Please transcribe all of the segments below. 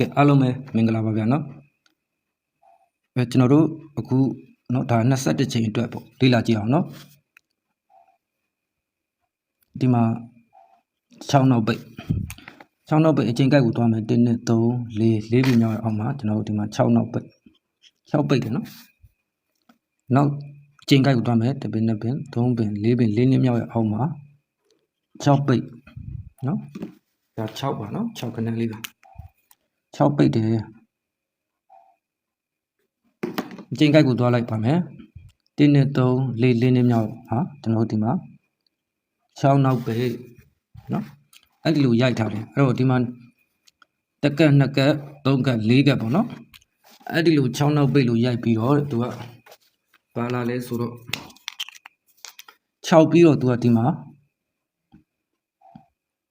ကဲအားလုံးပဲမင်္ဂလာပါဗျာနော်အဲကျွန်တော်တို့အခုနော်ဒါ21ချိန်အတွက်ပေါ့လေ့လာကြည့်အောင်နော်ဒီမှာ6နောက်ပိတ်6နောက်ပိတ်အချိန်ကိုက်ကိုသွားမယ်1 2 3 4 4ပြီးမြောက်အောင်မှာကျွန်တော်တို့ဒီမှာ6နောက်ပိတ်6ပိတ်တယ်နော်နောက်ကျင်ကိုက်ကိုသွားမယ်1ပင်2ပင်3ပင်4ပင်4နှစ်မြောက်ရအောင်မှာ6ပိတ်နော်ဒါ6ပါနော်6ခဏလေးပါ ရှောက်ပိတ်တယ်အကျဉ်းကိုက်ကိုသွားလိုက်ပါမယ်1နဲ့3လေးလေးနဲ့မြောက်ဟာကျွန်တော်ဒီမှာရှောက်နောက်ပိတ်နော်အဲ့ဒီလိုရိုက်ထားတယ်အဲ့တော့ဒီမှာတက်ကက်နှစ်ကက်သုံးကက်လေးကက်ပေါ့နော်အဲ့ဒီလို6နောက်ပိတ်လို့ရိုက်ပြီးတော့သူကဘာလာလဲဆိုတော့6ပြီးတော့သူကဒီမှာ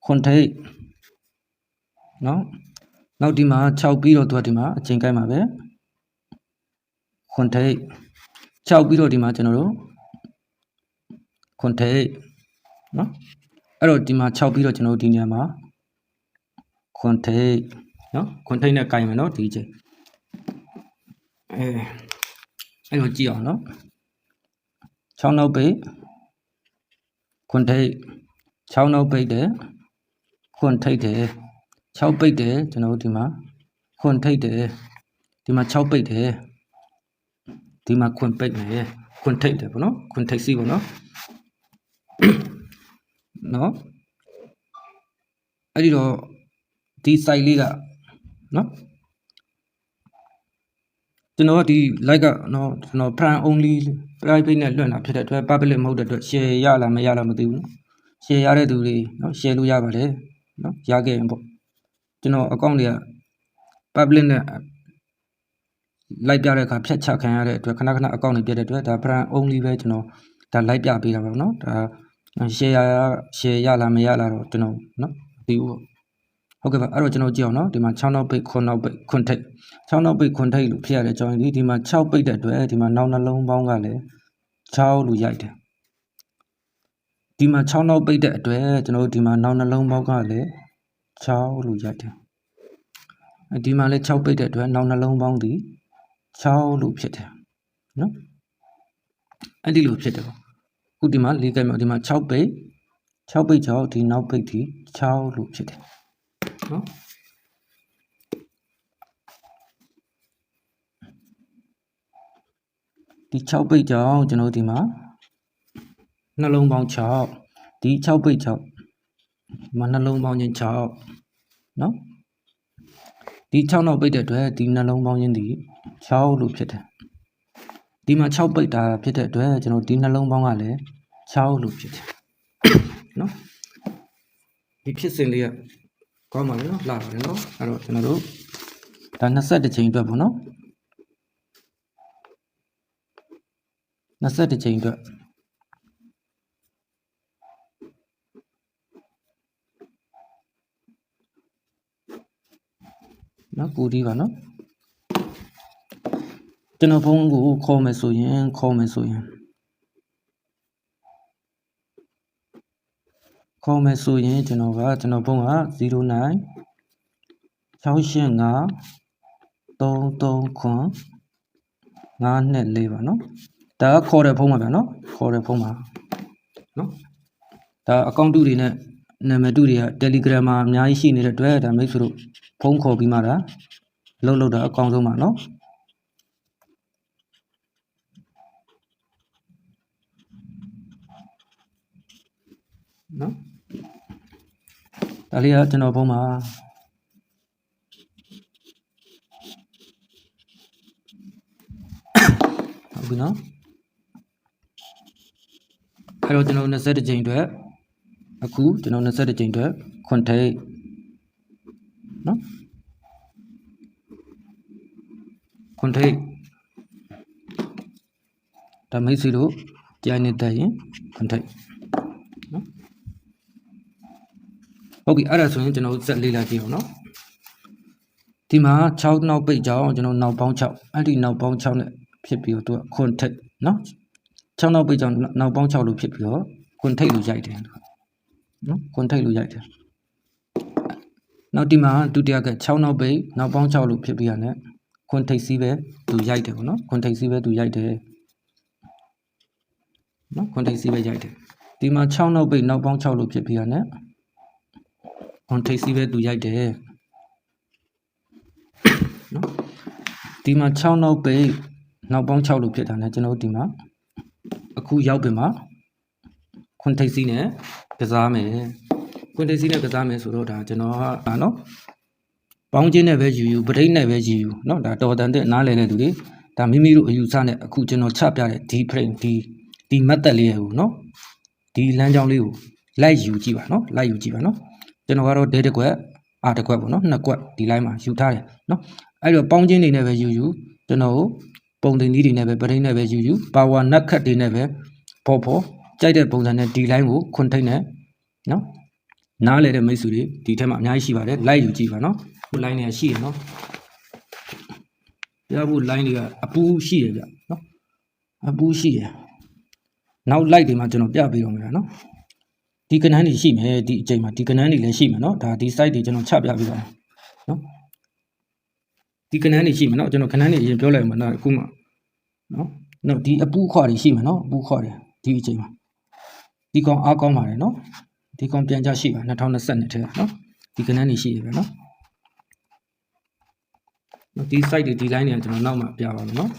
ခွန်ထိတ်နော် နောက်ဒီမှာ6ပြီးတော့သူကဒီမှာအချိန်ကိုက်မှာပဲခွန်ထိတ်6ပြီးတော့ဒီမှာကျွန်တော်တို့ခွန်ထိတ်နော်အဲ့တော့ဒီမှာ6ပြီးတော့ကျွန်တော်တို့ဒီနေရာမှာခွန်ထိတ်နော်ခွန်ထိတ်နဲ့ကိုင်မယ်နော်ဒီချိန်အဲအဲ့လိုကြည့်အောင်နော်6နောက်ပိတ်ခွန်ထိတ်6နောက်ပိတ်တယ်ခွန်ထိတ်တယ် 6ပိတ်တယ်ကျွန်တော်တို့ဒီမှာခွန်ထိတ်တယ်ဒီမှာ6ပိတ်တယ်ဒီမှာခွန်ပိတ်မယ်ခွန်ထိတ်တယ်ပေါ့နော်ခွန်ထိတ်စီပေါ့နော်နော်အဲ့ဒီတော့ဒီ site လေးကနော်ကျွန်တော်ကဒီ like ကနော်ကျွန်တော် plan only private နဲ့လွှင့်တာဖြစ်တဲ့အတွက် public မဟုတ်တဲ့အတွက် share ရလားမရလားမသိဘူးနော် share ရတဲ့သူတွေနော် share လို့ရပါတယ်နော်ရခဲ့ရင်ပေါ့ ကျွန်တော် account တွေက public နဲ့ like ပြတဲ့အခါဖြတ်ချခံရတဲ့အတွက်ခဏခဏ account တွေပြတဲ့အတွက်ဒါ plan only ပဲကျွန်တော်ဒါ like ပြပေးတာပါနော်ဒါ share ရ share ရလားမရလားတော့ကျွန်တော်နော်မသိဘူးပေါ့ဟုတ်ကဲ့ပါအဲ့တော့ကျွန်တော်ကြည့်အောင်နော်ဒီမှာ6နောက်ပိတ်9နောက်ပိတ်9ထိပ်6နောက်ပိတ်9ထိပ်လို့ဖြစ်ရတဲ့အကြောင်းဒီဒီမှာ6ပိတ်တဲ့အတွက်ဒီမှာနောက်နှလုံးပေါင်းကလည်း6လို့ရိုက်တယ်ဒီမှာ6နောက်ပိတ်တဲ့အတွက်ကျွန်တော်တို့ဒီမှာနောက်နှလုံးပေါင်းကလည်း 6လို့ရိုက်တယ်အဲဒီမှာလည်း6ပိတ်တဲ့အတွက်နောက်နှလုံးပေါင်းဒီ6လို့ဖြစ်တယ်နော်အဲ့ဒီလိုဖြစ်တယ်ပေါ့ခုဒီမှာ၄ကဲမြောက်ဒီမှာ6ပိတ်6ပိတ်ကြောင့်ဒီနောက်ပိတ်ဒီ6လို့ဖြစ်တယ်နော်ဒီ6ပိတ်ကြောင့်ကျွန်တော်ဒီမှာနှလုံးပေါင်း6ဒီ6ပိတ်ကြောင့် ဒီမှာနှလုံးပေါင်းချင်း6နော်ဒီ6နောက်ပိတ်တဲ့အတွက်ဒီနှလုံးပေါင်းချင်းဒီ6လို့ဖြစ်တယ်ဒီမှာ6ပိတ်တာဖြစ်တဲ့အတွက်ကျွန်တော်ဒီနှလုံးပေါင်းကလည်း6လို့ဖြစ်တယ်နော်ဒီဖြစ်စဉ်လေးကကောင်းပါလေနော်လှပါတယ်နော်အဲ့တော့ကျွန်တော်တို့ဒါ21ချိန်အတွက်ပေါ့နော်21ချိန်အတွက် နော်ကူဒီပါနော်ကျွန်တော်ဖုန်းကိုခေါ်မယ်ဆိုရင်ခေါ်မယ်ဆိုရင်ခေါ်မယ်ဆိုရင်ကျွန်တော်ကကျွန်တော်ဖုန်းက09 685 339 524ပါနော်ဒါကခေါ်တဲ့ဖုန်းပါဗျာနော်ခေါ်တဲ့ဖုန်းပါနော်ဒါအကောင့်တူတွေနဲ့ နာမည်တူတွေက Telegram မှာအများကြီးရှိနေတဲ့အတွက်ဒါမိတ်ဆွေတို့ဖုန်းခေါ်ပြီးမှဒါလှုပ်လှုပ်တာအကောင်းဆုံးပါနော်နော်ဒါလေးကကျွန်တော်ဖုန်းမှာဟုတ်ပြီနော်အဲ့တော့ကျွန်တော်21ချိန်အတွက် အခုကျွန်တော်21ချိန်အတွက်ခွန်ထိတ်နော်ခွန်ထိတ်ဒါမိတ်ဆွေတို့ကြိုင်နေတဲ့ရင်ခွန်ထိတ်နော်ဟုတ်ပြီအဲ့ဒါဆိုရင်ကျွန်တော်စက်လေးလာကြည့်အောင်နော်ဒီမှာ6နောက်ပိတ်ကြောင်းကျွန်တော်နောက်ပေါင်း6အဲ့ဒီနောက်ပေါင်း6နဲ့ဖြစ်ပြီးတော့သူကခွန်ထိတ်နော်6နောက်ပိတ်ကြောင်းနောက်ပေါင်း6လို့ဖြစ်ပြီးတော့ခွန်ထိတ်လို့ရိုက်တယ် နော်ခွန်ထိတ်လို့ရိုက်တယ်နောက်ဒီမှာဒုတိယက6နောက်ပိတ်နောက်ပေါင်း6လို့ဖြစ်ပြီးရတယ်ခွန်ထိပ်စီးပဲသူရိုက်တယ်ပေါ့နော်ခွန်ထိပ်စီးပဲသူရိုက်တယ်နော်ခွန်ထိပ်စီးပဲရိုက်တယ်ဒီမှာ6နောက်ပိတ်နောက်ပေါင်း6လို့ဖြစ်ပြီးရတယ်ခွန်ထိပ်စီးပဲသူရိုက်တယ်နော်ဒီမှာ6နောက်ပိတ်နောက်ပေါင်း6လို့ဖြစ်တာ ਨੇ ကျွန်တော်တို့ဒီမှာအခုရောက်ပြီမှာ ခွန်ထိပ်စီးနဲ့ကစားမယ်ခွန်ထိပ်စီးနဲ့ကစားမယ်ဆိုတော့ဒါကျွန်တော်ကနော်ပေါင်းချင်းနဲ့ပဲယူယူပဋိနဲ့ပဲယူယူနော်ဒါတော်တန်တဲ့နားလည်တဲ့သူတွေဒါမိမိတို့အယူဆနဲ့အခုကျွန်တော်ချပြတဲ့ဒီ frame ဒီဒီ method လေးရဲ့ကိုနော်ဒီလမ်းကြောင်းလေးကိုလိုက်ယူကြည့်ပါနော်လိုက်ယူကြည့်ပါနော်ကျွန်တော်ကတော့ဒဲတစ်ခွက်အာတစ်ခွက်ပေါ့နော်နှစ်ခွက်ဒီ line မှာယူထားတယ်နော်အဲ့တော့ပေါင်းချင်းတွေနဲ့ပဲယူယူကျွန်တော်ပုံတင်ကြီးတွေနဲ့ပဲပဋိနဲ့ပဲယူယူ power nut ခတ်တွေနဲ့ပဲပေါ်ပေါ် ကြိုက်တဲ့ပုံစံနဲ့ဒီ line ကိုခွန်ထိတ်နဲ့နော်နားလေတဲ့မိတ်ဆွေတွေဒီထဲမှာအများကြီးရှိပါတယ် live ယူကြည့်ပါနော်ခု line တွေကရှိတယ်နော်ရဖို့ line တွေကအပူရှိတယ်ဗျနော်အပူရှိတယ်နောက် live တွေမှာကျွန်တော်ပြပေးတော့မယ်နော်ဒီကဏ္ဍတွေရှိမယ်ဒီအချိန်မှာဒီကဏ္ဍတွေလည်းရှိမယ်နော်ဒါဒီ site တွေကျွန်တော်ချပြပေးပါမယ်နော်ဒီကဏ္ဍတွေရှိမယ်နော်ကျွန်တော်ကဏ္ဍတွေအရင်ပြောလိုက်မှာနော်အခုမှနော်နော်ဒီအပူခွာတွေရှိမယ်နော်အပူခွာတွေဒီအချိန်မှာ ဒီကောင်အားကောင်းပါတယ်နော်ဒီကောင်ပြန်ကြရှိပါ2020ထဲကနော်ဒီကနန်းနေရှိရပဲနော်နော်ဒီ site တွေဒီ line တွေကကျွန်တော်နောက်မှပြပါမယ်နော်